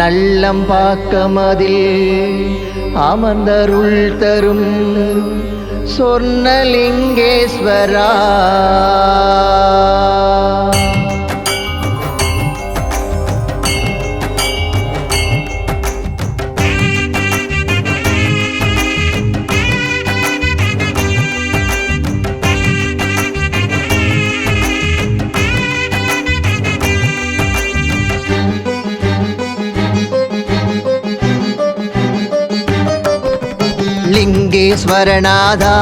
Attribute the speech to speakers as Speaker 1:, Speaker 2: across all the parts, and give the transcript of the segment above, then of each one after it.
Speaker 1: நல்லம் பாக்கமதில் அமர்ந்தருள் தரும் சொர்ணலிங்கேஸ்வரா. லிங்கேஸ்வரநாதா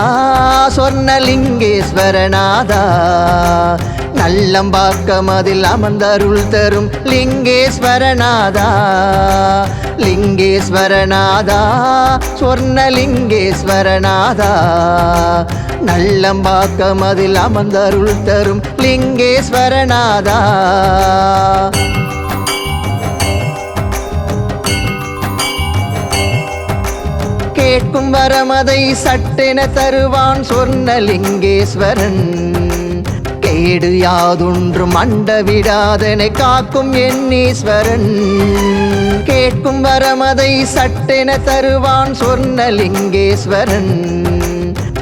Speaker 1: சொர்ணலிங்கேஸ்வரநாதா. நல்லம்பாக்கம் அதில் அமர்ந்தருள் தரும் லிங்கேஸ்வரநாதா. லிங்கேஸ்வரநாதா சொர்ணலிங்கேஸ்வரநாதா. நல்லம்பாக்கம் அதில் அமர்ந்தருள் தரும் லிங்கேஸ்வரநாதா. கேட்கும் வரமதை சட்டென தருவான் சொர்ணலிங்கேஸ்வரன். கேடு யாதொன்று மண்டவிடாதனை காக்கும் எண்ணீஸ்வரன். கேட்கும் வரமதை சட்டென தருவான் சொர்ணலிங்கேஸ்வரன்.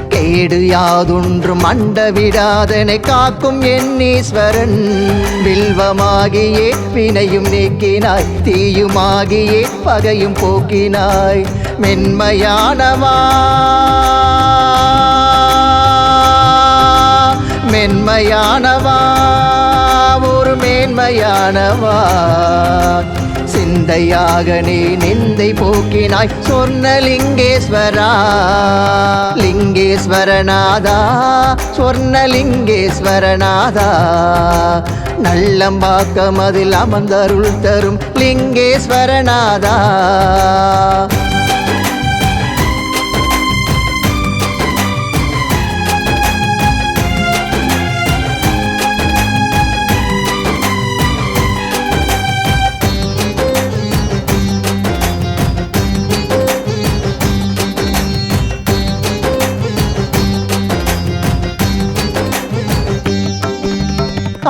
Speaker 1: கேடு யாதொன்று மண்டவிடாதனை காக்கும் எண்ணீஸ்வரன். வில்வமாகியே வினையும் நீக்கினாய் தீயுமாகியே பகையும் போக்கினாய். மென்மையானவா? மென்மையானவா? ஒரு மேன்மையானவா? சிந்தையாக நீ நிந்தை போக்கினாய் சொர்ணலிங்கேஸ்வரா லிங்கேஸ்வரநாதா சொர்ண லிங்கேஸ்வரநாதா? நல்லம்பாக்கம் அதில் அமர்ந்தருள் தரும் லிங்கேஸ்வரநாதா?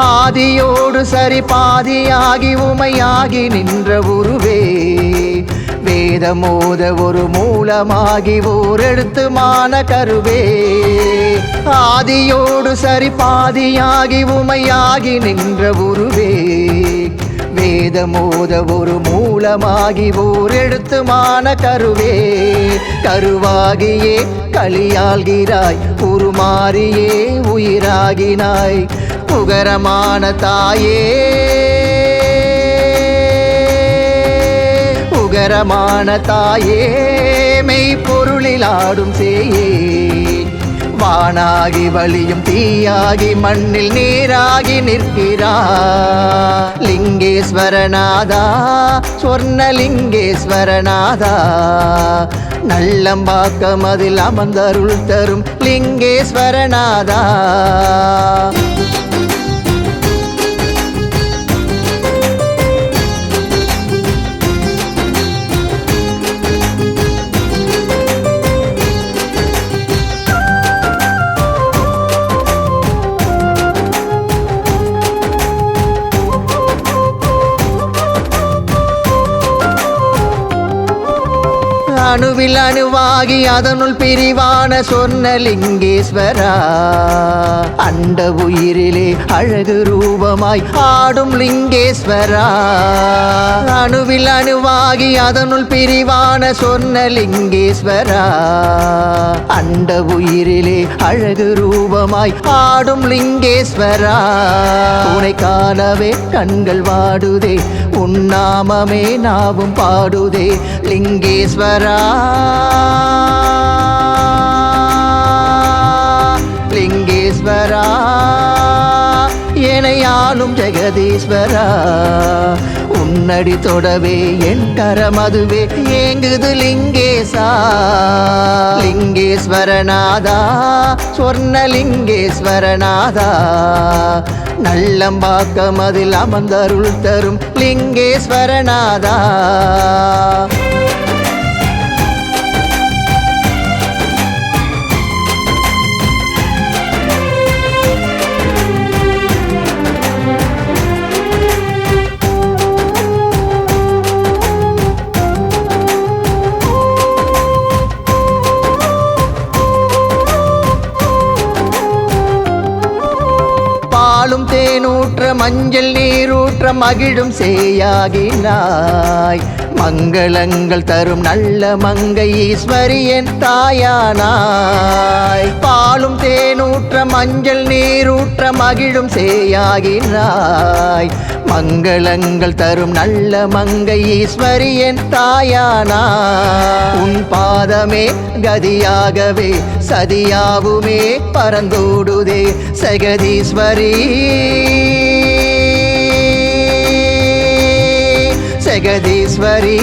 Speaker 1: பாதியோடு சரி பாதியாகி உமையாகி நின்ற உருவே. வேதமோத ஒரு மூலமாகி ஓரெழுத்துமான கருவே. ஆதியோடு சரி பாதியாகி உமையாகி நின்ற உருவே. வேதமோத ஒரு மூலமாகி ஓரெடுத்து மான கருவே. கருவாகியே களியாள்கிறாய் உருமாறியே உயிராகினாய். உகரமான தாயே. உகரமான தாயே மெய்ப்பொருளில் ஆடும் சேயே. வானாகி வழியும் தீயாகி மண்ணில் நீராகி நிற்கிறா. லிங்கேஸ்வரநாதா சொர்ணலிங்கேஸ்வரநாதா நல்லம்பாக்கம் அதில் அமர்ந்தருள் தரும் லிங்கேஸ்வரநாதா. அணுவில் அணுவாகி அதனுள் பிரிவான சொன்ன லிங்கேஸ்வரா. அண்ட உயிரிலே அழகு ரூபமாய் ஆடும் லிங்கேஸ்வரா. அணுவில் அணுவாகி அதனுள் பிரிவான சொன்ன லிங்கேஸ்வரா. அண்ட உயிரிலே அழகு ரூபமாய் ஆடும் லிங்கேஸ்வரா. உனை காணவே கண்கள் வாடுதே உன்னாமமே நாவும் பாடுதே லிங்கேஸ்வரா. லிங்கேஸ்வரா. எனையாளும் ஜெகதீஸ்வரா. உன்னடி தொடவே என் கரமதுவே ஏங்குது லிங்கேசா? லிங்கேஸ்வரநாதா? சொர்ணலிங்கேஸ்வரநாதா நல்லம்பாக்கம் அதில் அமர்ந்தருள் தரும் லிங்கேஸ்வரநாதா? பாலும் தேனூற்ற மஞ்சள் நீரூற்ற மகிழும் சேயாகினாய். மங்களங்கள் தரும் நல்ல மங்கை ஈஸ்வரியன் தாயானாய். பாலும் தேனூற்ற மஞ்சள் நீரூற்ற மகிழும் சேயாகினாய். மங்களங்கள் தரும் நல்ல மங்கை ஈஸ்வரியன் தாயானா உன் பாதமே கதியாகவே சதியாவுமே பரந்தோடுதே சகதீஸ்வரி. ஜெகதீஸ்வரி.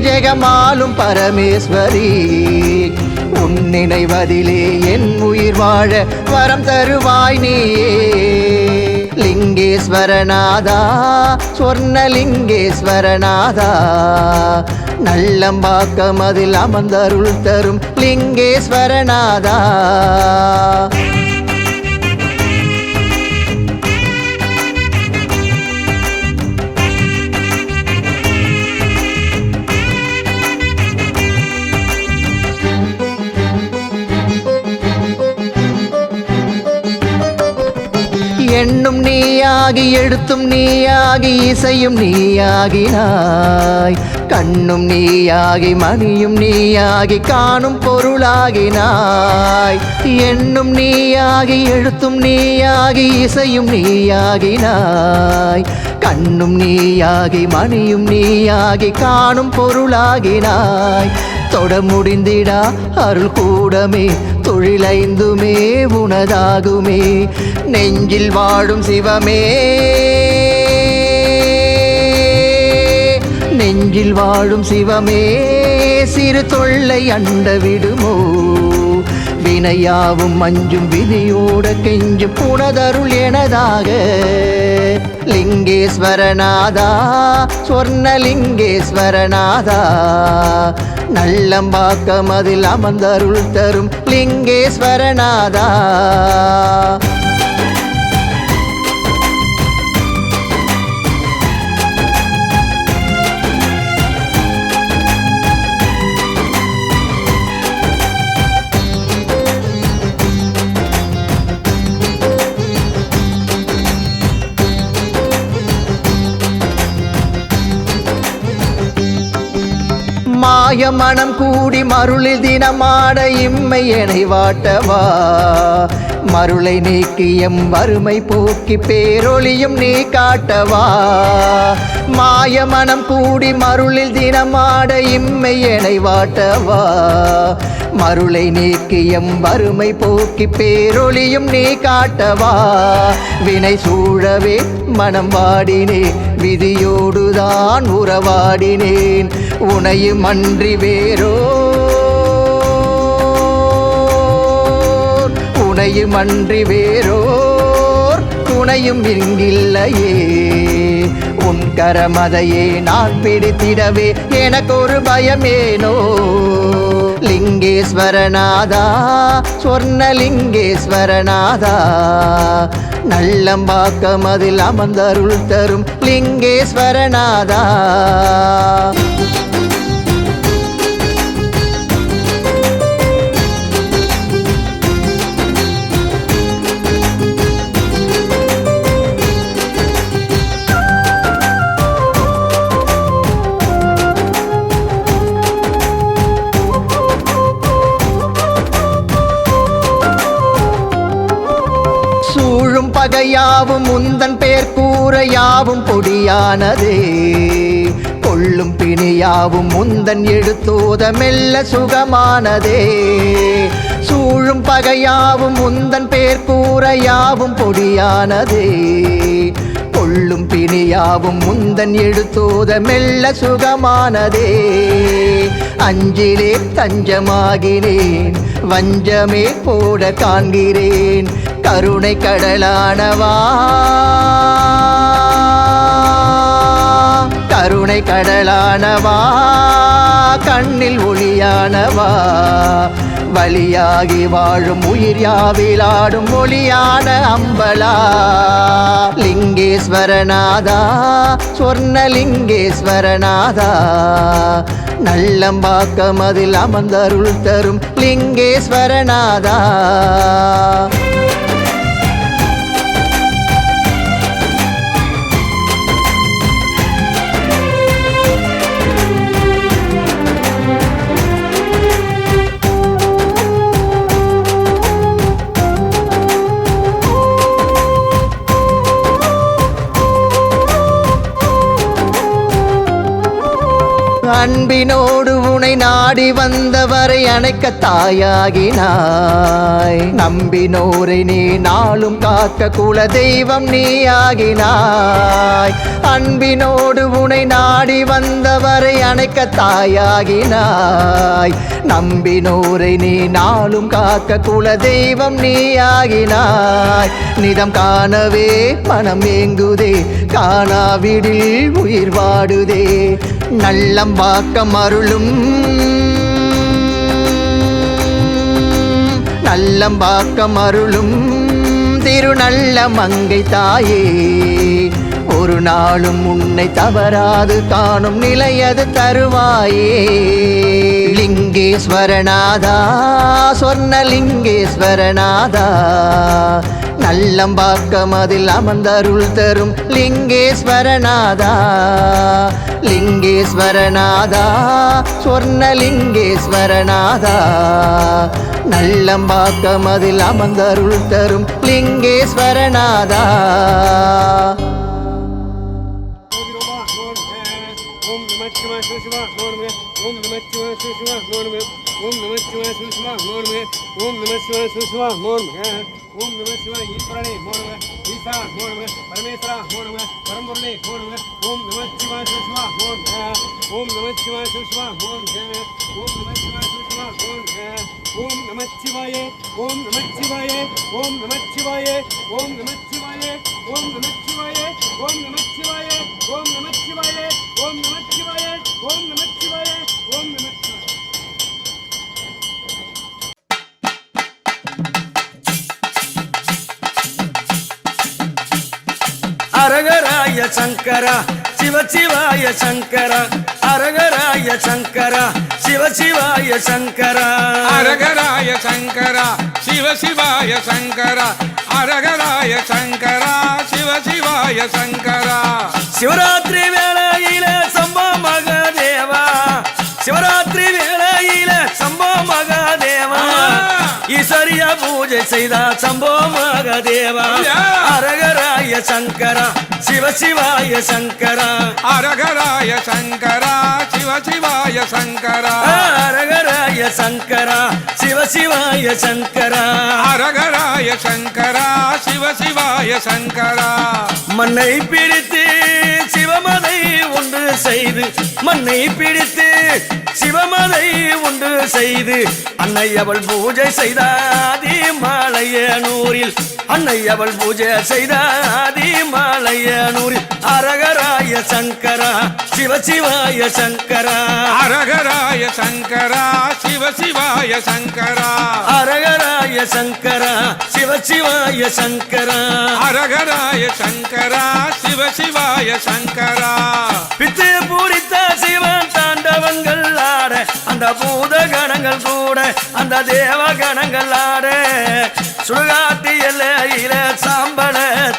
Speaker 1: ஜெகமாலும் பரமேஸ்வரி. உன் நினைவதிலே என் உயிர் வாழ வரம் தருவாய் நீயே. லிங்கேஸ்வரநாதா சொர்ணலிங்கேஸ்வரநாதா. நல்லம்பாக்கம் அதில் அமர்ந்தருள் தரும் லிங்கேஸ்வரநாதா. எண்ணும் நீயாகி எழுத்தும் நீயாகி இசையும் நீயாகினாய். கண்ணும் நீயாகி மணியும் நீயாகி காணும் பொருளாகினாய். எண்ணும் நீயாகி எழுத்தும் நீயாகி இசையும் நீயாகினாய். கண்ணும் நீயாகி மணியும் நீயாகி காணும் பொருளாகினாய். தொட முடிந்திடா அருள் கூடமே தொழிலைந்துமே உனதாகுமே நெஞ்சில் வாழும் சிவமே. நெஞ்சில் வாழும் சிவமே. சிறு தொல்லை அண்ட விடுமோ? வினையாவும் மஞ்சும் விதியோட கெஞ்சும் புனதருள் எனதாக. லிங்கேஸ்வரநாதா சொர்ணலிங்கேஸ்வரநாதா. நல்லம்பாக்கம் அதில் அமர்ந்தருள் தரும் லிங்கேஸ்வரநாதா. மாய மனம் கூடி மருளில் தினமாட இம்மை எனை வாட்டவா? மருளை நீக்கி எம் வறுமை போக்கி பேரொளியும் நீ காட்டவா? மாய மனம் கூடி மருளில் தினமாட இம்மை எனை வாட்டவா? மருளை நீக்கி எம் வறுமை போக்கி பேரொளியும் நீ காட்டவா? வினை சூழவே மனம் வாடினே விதியோடுதான் உறவாடினேன். உனையும் அன்றி வேறோ உனையும் அன்றி வேறோர் துணையும் இங்கில்லையே. உன் கரமதையே நான் பிடித்திடவே எனக்கு ஒரு பயமேனோ? லிங்கேஸ்வரநாதா சொர்ணலிங்கேஸ்வரநாதா நல்லம்பாக்கம் அதில் அமர்ந்தருள் தரும் லிங்கேஸ்வரநாதா. சூழும் பகையாவும் உந்தன் பேர் கூற யாவும் பொடியானதே. கொள்ளும் பிணியாவும் முந்தன் எடுத்தோத மெல்ல சுகமானதே. சூழும் பகையாவும் முந்தன் பேர் கூற யாவும் பொடியானதே. கொள்ளும் பிணியாவும் முந்தன் எடுத்தோத மெல்ல சுகமானதே. அஞ்சிலே தஞ்சமாகினேன் வஞ்சமே போட காண்கிறேன். கருணை கடலானவா? கருணை கடலானவா? கண்ணில் ஒளியானவா? வழியாகி வாழும் உயிர் யாவிலாடும் மொழியான அம்பலா? லிங்கேஸ்வரநாதா சொர்ணலிங்கேஸ்வரநாதா நல்லம்பாக்கம் அதில் அமர்ந்தருள் தரும் லிங்கேஸ்வரநாதா? நாடி வந்தவரை அணைக்க தாயாகினாய். நம்பினோரை நீ நாளும் காக்க குல தெய்வம் நீ ஆகினாய். அன்பினோடு உனை நாடி வந்தவரை அணைக்க தாயாகினாய். நம்பினோரை நீ நாளும் காக்க குல தெய்வம் நீ ஆகினாய். நிதம் காணவே மனம் ஏங்குதே காணாவிடில் உயிர் வாடுதே. நல்லம்பாக்கம் அருளும் நல்லம்பாக்கம் அருளும் திருநல்ல மங்கை தாயே ஒரு நாளும் உன்னை தவறாது காணும் நிலையது தருவாயே. லிங்கேஸ்வரநாதா சொன்ன லிங்கேஸ்வரநாதா நல்லம்பாக்கம் அதில் அமர்ந்தருள் தரும் லிங்கேஸ்வரநாதா லிங்கேஸ்வரநாதா சொர்ண லிங்கேஸ்வரநாதா நல்லம்பாக்கம் அதில் அமர்ந்தருள் தரும் லிங்கேஸ்வரநாதா
Speaker 2: ஓம் நமச்சிவாய சிவசிவா நோனமே ஓம் நமச்சிவாய சிவசிவா நம ஓம் நம சிவாய சுஷ்மா மோர்மே ஓம் நம சிவாய சுஷ்மா மோர்மே ஓம் நம சிவாய் ஈஸ்வரனே மோடுங்க ஈசா மோடுங்க பரமேஸ்வரா மோடுங்க பரம்பொருளே மோடுங்க ஓம் நம சிவாய சுஷ்மா மோடுங்க ஓம் நம சிவாய சுஷ்மா மோடுங்க ஓம் நம சிவாய சுஷ்மா மோடுங்க ஓம் நம சிவாயே ஓம் நம சிவாயே ஓம் நம சிவாயே ஓம் நம சிவாயே ஓம் நம சிவாயே ஓம் நம சிவாயே ஓம் நம சிவாயே
Speaker 3: அரகராய சங்கர சிவசிவாய சங்கர அரகராய சங்கர சிவசிவாய சங்கர.
Speaker 4: அரகராய சங்கர சிவ சிவாய சங்கர அரகராய சங்கர சிவ சிவாய சங்கர.
Speaker 3: சிவராத்திரி வேளையில சம்பா மகாதேவா சிவராத்திரி ஈஸ்வரியா பூஜை செய்தா சம்போ மகாதேவா! அரகராய சங்கர சிவசிவாய சங்கர.
Speaker 4: அரகராய சங்கர சிவ சிவாய சங்கர.
Speaker 3: அரகராய சங்கர சிவசிவாய சங்கர.
Speaker 4: அரகராய சங்கர சிவ சிவாய சங்கர.
Speaker 3: மண்ணை பிடித்து சிவமதை ஒன்று செய்து மண்ணை பிடித்து சிவமதை ஒன்று செய்து அன்னை அவள் பூஜை செய்தாதி மாலைய நூறில் அன்னை அவள் பூஜை செய்தாதி மாலைய நூறில் அரகராய சங்கரா சிவசிவாய சங்கரா.
Speaker 4: அரகராய சங்கர சிவ சிவாய சங்கர.
Speaker 3: அரகராய சங்கரா சிவசிவாய சங்கரா.
Speaker 4: அரகராய சங்கர சிவ சிவாய சங்கர
Speaker 3: பித்து பூரித்த சிவன் தாண்டவங்கள் ஆட அந்த பூத கணங்கள் கூட அந்த தேவ கணங்கள் ஆட. சுடுகாட்டு எல்லையில சாம்பல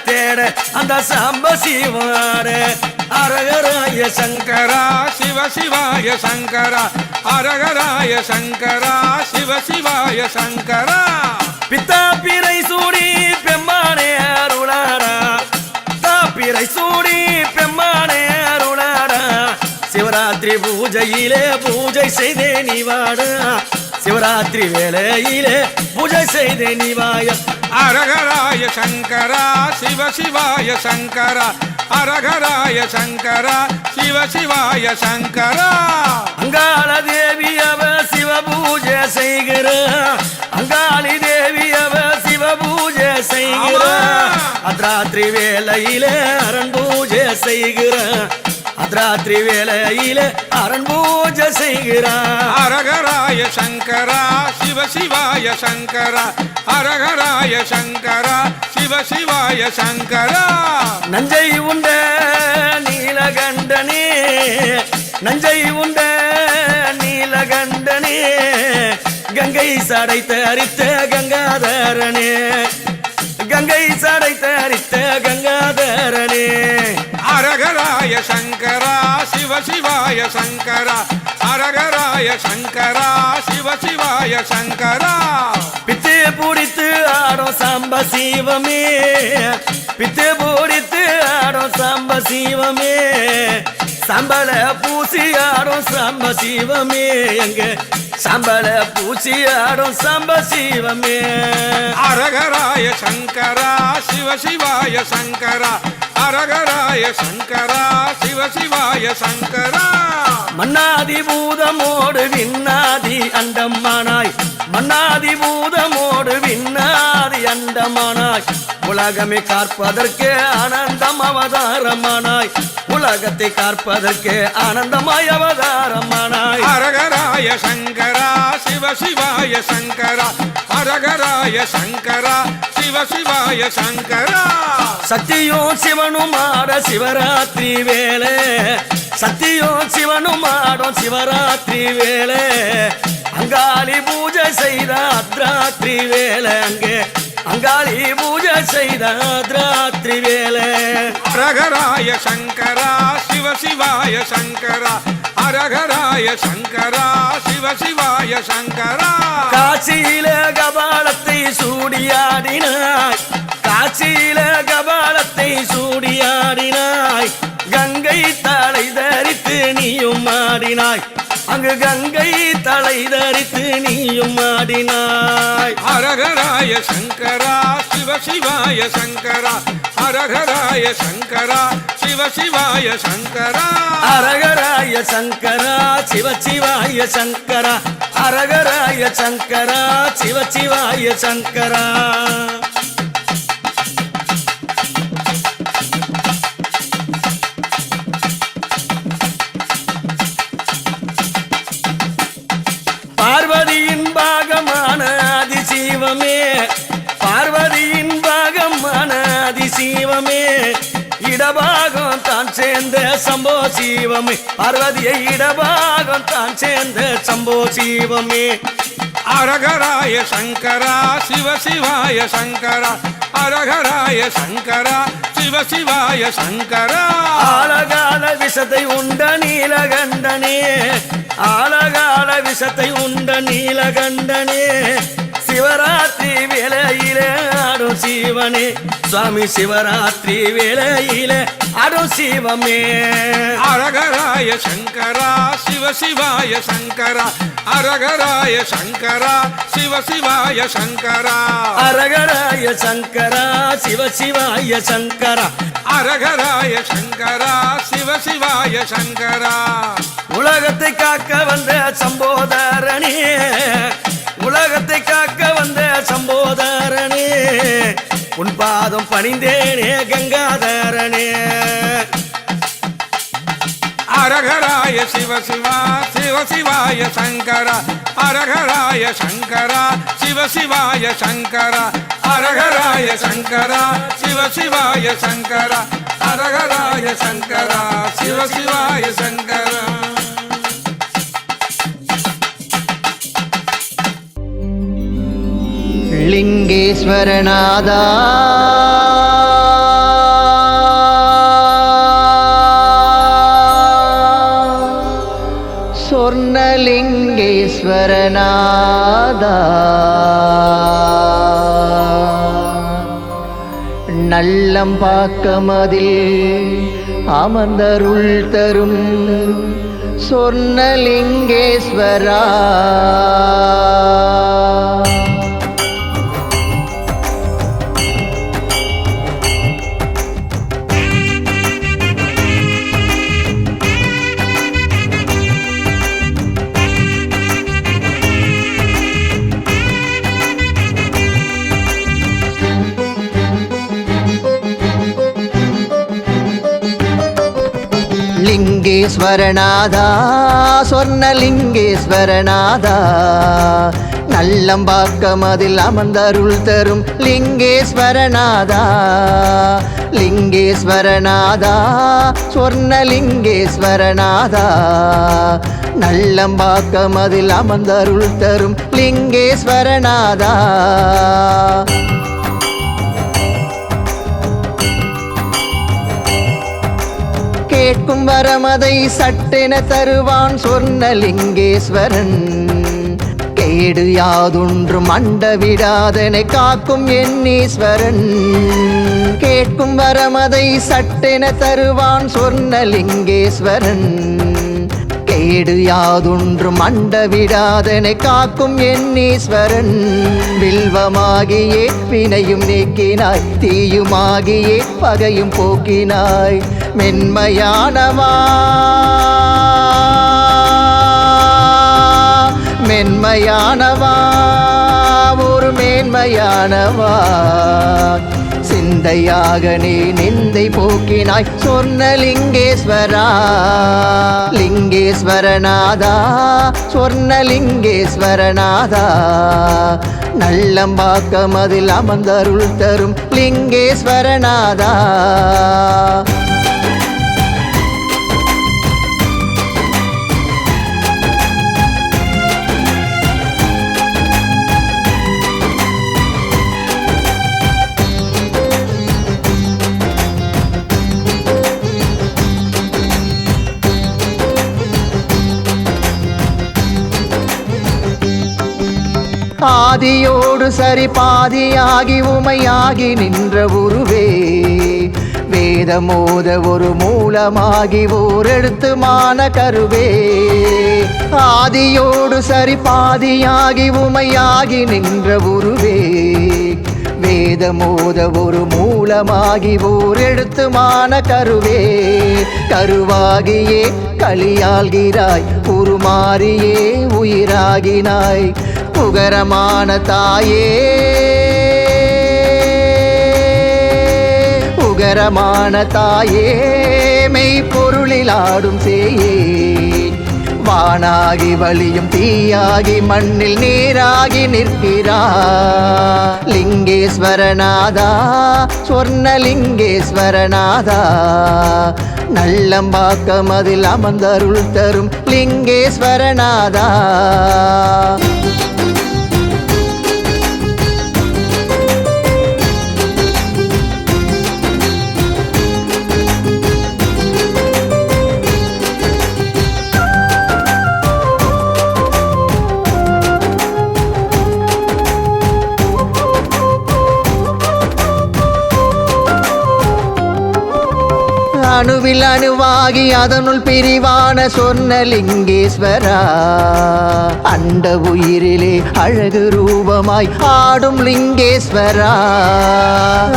Speaker 3: தேட அந்த சாம்ப சிவாட அரகராய சங்கரா
Speaker 4: சிவ சிவாய சங்கரா. அரகராய சங்கரா சிவ சிவாய சங்கரா.
Speaker 3: பித்தா பிறை சூடி பெம்மானே அருளாரா. பிறை சூடி சிவராத்திரி பூஜையிலே பூஜை செய்தே நீவாடா சிவராத்திரி வேளையிலே பூஜை செய்தே நீவாய
Speaker 4: அரகராய சங்கரா சிவ சிவாய சங்கரா. அரகராய சங்கரா சிவ சிவாய சங்கரா.
Speaker 3: அங்காள தேவி அவ சிவ பூஜை செய்கிற. அங்காளி தேவி அவ சிவ பூஜை செய்கிற. அத்ராத்திரி வேளையிலே அரண் பூஜை செய்கிற. அத்ராத்திரி வேளையிலே அரண் பூஜை செய்கிற.
Speaker 4: அரகராய சங்கரா சிவ சிவாய சங்கரா. அரகராய சங்கரா சிவ சிவாய சங்கரா.
Speaker 3: நஞ்சை உண்ட நீலகண்டனே நஞ்சை உண்ட நீலகண்டனே கங்கை சடை தரித்த கங்காதரனே. கங்கை சடை தரித்த கங்காதரனே.
Speaker 4: சிவாய சங்கரா சிவ சிவாய சங்கரா அரகராய சங்கரா சிவ சிவாய சங்கரா.
Speaker 3: பித்து பிடித்து ஆடும் சாம்ப சிவமே பித்து பிடித்து ஆடும் சாம்ப சிவமே சம்பள பூசி ஆடும் சம்ப சிவமே எங்க? சம்பள பூசி ஆடும் சம்ப சிவமே.
Speaker 4: அரகராய சங்கரா சிவ சிவாய சங்கரா. அரகராய சங்கரா சிவ சிவாய சங்கரா.
Speaker 3: மன்னாதி பூதமோடு விண்ணாதி அண்டமானாய் மன்னாதி பூதமோடு விண்ணாதி அண்டமானாய் உலகமே காற்பதற்கு ஆனந்தம் அவதாரமானாய். உலகத்தை காற்பதற்கு ஆனந்தமாய் அவதாரமானாய்.
Speaker 4: அரகராய சங்கரா சிவ சிவாய சங்கரா அரகராய சங்கரா சிவ சிவாய சங்கரா.
Speaker 3: சக்தியும் சிவனும் ஆட சிவராத்திரி வேளை. சக்தியும் சிவனும் ஆடும் சிவராத்திரி வேளை. அங்காளி பூஜை செய்த அத்ராத்திரி வேளை அங்கே. அங்காளி பூஜை செய்த அத்ராத்திரி வேளை.
Speaker 4: அரகராய சங்கரா சிவ சிவாய சங்கரா. அரகராய சங்கரா சிவ சிவாய சங்கரா.
Speaker 3: காட்சியில கபாலத்தை சூடியாடினாய். காட்சியில கபாலத்தை சூடியாடினாய். கங்கை தலை தரித்து நீயும் ஆடினாய். அங்கு கங்கை தலை தரித்து நீயும் ஆடினாய்.
Speaker 4: அரகராய சங்கரா சிவ சிவாய சங்கரா. அரகராய சங்கரா சிவ சிவாய சங்கரா.
Speaker 3: அரகராய சங்கரா சிவ சிவாய சங்கரா. அரகராய சங்கரா சிவ சிவாய சங்கரா. சேர்ந்த சம்போ சீவமே பார்வதியை இடபாகம் தான் சேர்ந்த சம்போ சீவமே
Speaker 4: அரகராய சங்கரா சிவ சிவாய சங்கரா. அரகராய சங்கரா சிவ சிவாய சங்கரா.
Speaker 3: ஆலகால விஷத்தை உண்ட நீலகண்டனே. ஆலகால விஷத்தை உண்ட நீலகண்டனே. சிவராத்திரி வேளையிலே ஆடும் சிவனே. சுவாமி சிவராத்திரி வேளையிலே ஆடும் சிவமே.
Speaker 4: அரகராய சங்கரா சிவ சிவாய சங்கரா. அரகராய சங்கரா சிவ சிவாய சங்கரா.
Speaker 3: அரகராய சங்கரா சிவ சிவாய சங்கரா.
Speaker 4: அரகராய சங்கரா சிவ சிவாய சங்கரா.
Speaker 3: உலகத்தை காக்க வந்த சம்போதரணே உலகத்தை காக்க வந்த சம்போதரணே உன் பாதம் பணிந்தேனே கங்காதரனே.
Speaker 4: அரகராய சிவ சிவா சிவ சிவாய சங்கரா. அரகராய சங்கரா சிவ சிவாய சங்கரா. அரகராய சங்கரா சிவ சிவாய சங்கரா. அரகராய சங்கரா சிவ சிவாய சங்கரா.
Speaker 1: லிங்கேஸ்வரநாதா சொர்ணலிங்கேஸ்வரநாதா நல்லம்பாக்கமதில் அமர்ந்தருள் தரும் சொர்ணலிங்கேஸ்வரா லிங்கேஸ்வரநாதா சொர்ணலிங்கேஸ்வரநாதா. நல்லம்பாக்கம் அதில் அமர்ந்தருள் தரும் லிங்கேஸ்வரநாதா. லிங்கேஸ்வரநாதா சொர்ணலிங்கேஸ்வரநாதா. நல்லம்பாக்கம் அதில் அமர்ந்தருள் தரும் லிங்கேஸ்வரநாதா. கேட்கும் வரமதை சட்டென தருவான் சொர்ணலிங்கேஸ்வரன். கேடு யாதொன்று மண்டவிடாதனை காக்கும் எண்ணீஸ்வரன். கேட்கும் வரமதை சட்டென தருவான் சொர்ணலிங்கேஸ்வரன். கேடு யாதொன்று மண்டவிடாதனை காக்கும் எண்ணீஸ்வரன். வில்வமாகியே வினையும் நீக்கினாய் தீயுமாகியே பகையும் போக்கினாய். மென்மையானவா? மென்மையானவா? ஒரு மேன்மையானவா? சிந்தையாக நீ நிந்தை போக்கினாய் சொர்ண லிங்கேஸ்வரா? லிங்கேஸ்வரநாதா சொர்ண லிங்கேஸ்வரநாதா? நல்லம்பாக்கம் அதில் அமர்ந்தருள் தரும் லிங்கேஸ்வரநாதா? ஆதியோடு சரி பாதியாகி உமையாகி நின்ற உருவே. வேதமோத ஒரு மூலமாகி ஓரெழுத்துமான கருவே. ஆதியோடு சரி பாதியாகி உமையாகி நின்ற உருவே. வேதமோத ஒரு மூலமாகி ஓரெழுத்துமான கருவே. கருவாகியே களியாள்கிறாய் உருமாறியே உயிராகினாய். உகரமான தாயே. உகரமான தாயே மெய்ப்பொருளில் ஆடும் சேயே. வானாகி வழியும் தீயாகி மண்ணில் நீராகி நிற்கிறா. லிங்கேஸ்வரநாதா சொர்ணலிங்கேஸ்வரநாதா. நல்லம்பாக்கம் அதில் அமர்ந்தருள் தரும் லிங்கேஸ்வரநாதா. அருளில் அணுவாகி அதனுள் பிரிவான சொன்ன லிங்கேஸ்வரா அண்ட உயிரிலே அழகு ரூபமாய் ஆடும் லிங்கேஸ்வரா.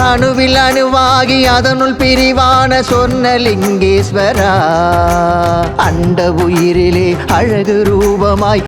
Speaker 1: அணுவில் அணுவாகி அதனுள் பிரிவான சொன்ன லிங்கேஸ்வரா அண்ட உயிரிலே அழகு ரூபமாய்